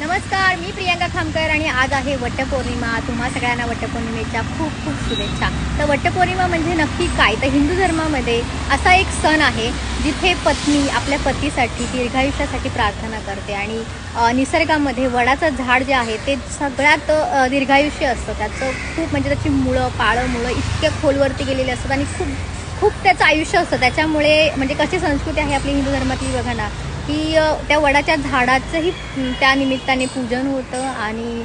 नमस्कार मी प्रियांका खामकर आणि आज आहे वटपौर्णिमा. तुम्हा सगळ्यांना वटपौर्णिमेच्या खूप खूप शुभेच्छा. तर वटपौर्णिमा म्हणजे नक्की काय? तर हिंदू धर्मामध्ये असा एक सण आहे जिथे पत्नी आपल्या पतीसाठी दीर्घायुष्यासाठी प्रार्थना करते आणि निसर्गामध्ये वडाचं झाड जे आहे ते सगळ्यात दीर्घायुष्य असतं. त्याचं खूप म्हणजे त्याची मुळं पाळं मुळं इतक्या खोलवरती गेलेली असतात आणि खूप खूप त्याचं आयुष्य असतं. त्याच्यामुळे म्हणजे कशी संस्कृती आहे आपली हिंदू धर्मातली बघा ना. की त्या वडाच्या झाडाचंही त्या निमित्ताने पूजन होतं आणि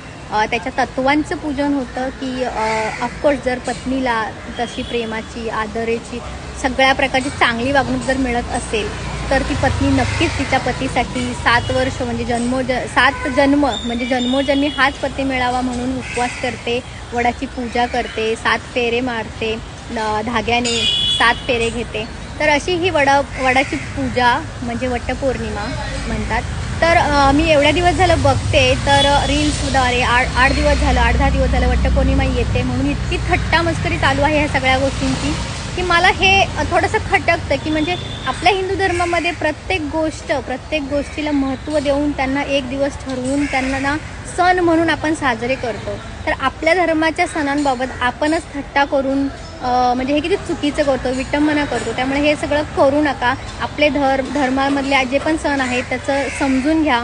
त्याच्या तत्वांचं पूजन होतं की ऑफकोर्स जर पत्नीला तशी प्रेमाची आदरेची सगळ्या प्रकारची चांगली वागणूक जर मिळत असेल तर ती पत्नी नक्कीच तिच्या पतीसाठी सात वर्ष म्हणजे जन्मोज सात जन्म म्हणजे जन्मोजन्मी हाच पती मिळावा म्हणून उपवास करते वडाची पूजा करते सात फेरे मारते धाग्याने सात फेरे घेते. तर अशी ही वडा वडाची पूजा म्हणजे वटपौर्णिमा म्हणतात. तर मी एवढ्या दिवस झालं बघते तर रील्सद्वारे आठ आठ दिवस झालं आठ दहा दिवस झालं वटपौर्णिमा येते म्हणून इतकी थट्टा मस्करी चालू आहे ह्या सगळ्या गोष्टींची की मला हे थोडंसं खटकतं की म्हणजे आपल्या हिंदू धर्मामध्ये प्रत्येक गोष्ट प्रत्येक गोष्टीला महत्त्व देऊन त्यांना एक दिवस ठरवून त्यांना ना सण म्हणून आपण साजरे करतो. तर आपल्या धर्माच्या सणांबाबत आपणच थट्टा करून म्हणजे हे किती चुकीचं करतो विटंबना करतो. त्यामुळे हे सगळं करू नका. आपले धर्म धर्मामधले जे पण सण आहेत त्याचं समजून घ्या.